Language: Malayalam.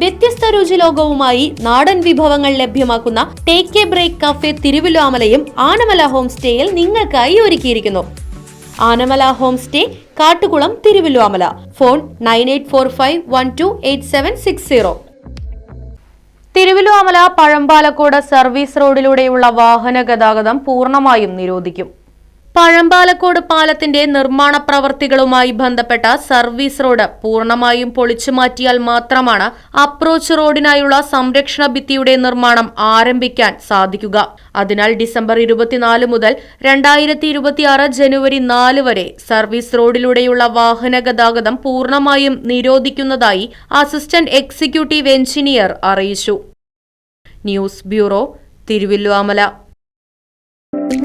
വ്യത്യസ്ത രുചി ലോകവുമായി നാടൻ വിഭവങ്ങൾ ലഭ്യമാക്കുന്ന ടേക്ക് എ ബ്രേക്ക് കഫേ തിരുവിലാമലയും ആനമല ഹോം സ്റ്റേയിൽ നിങ്ങൾക്കായി ഒരുക്കിയിരിക്കുന്നു. Anamala home stay Kattukulam Thiruvilwamala phone nine eight four five one two eight seven six zero. Thiruvilwamala Pazhambalacode service റോഡിലൂടെയുള്ള വാഹന ഗതാഗതം പൂർണമായും നിരോധിക്കും. പഴമ്പാലക്കോട് പാലത്തിന്റെ നിർമ്മാണ പ്രവർത്തികളുമായി ബന്ധപ്പെട്ട സർവീസ് റോഡ് പൂർണമായും പൊളിച്ചു മാറ്റിയാൽ മാത്രമാണ് അപ്രോച്ച് റോഡിനായുള്ള സംരക്ഷണ ഭിത്തിയുടെ നിർമ്മാണം ആരംഭിക്കാൻ സാധിക്കുക. അതിനാൽ ഡിസംബർ ഇരുപത്തിനാല് മുതൽ രണ്ടായിരത്തി ഇരുപത്തിയാറ് ജനുവരി നാല് വരെ സർവീസ് റോഡിലൂടെയുള്ള വാഹന ഗതാഗതം പൂർണമായും നിരോധിക്കുന്നതായി അസിസ്റ്റന്റ് എക്സിക്യൂട്ടീവ് എഞ്ചിനീയർ അറിയിച്ചു. News bureau Thiruvilwamala.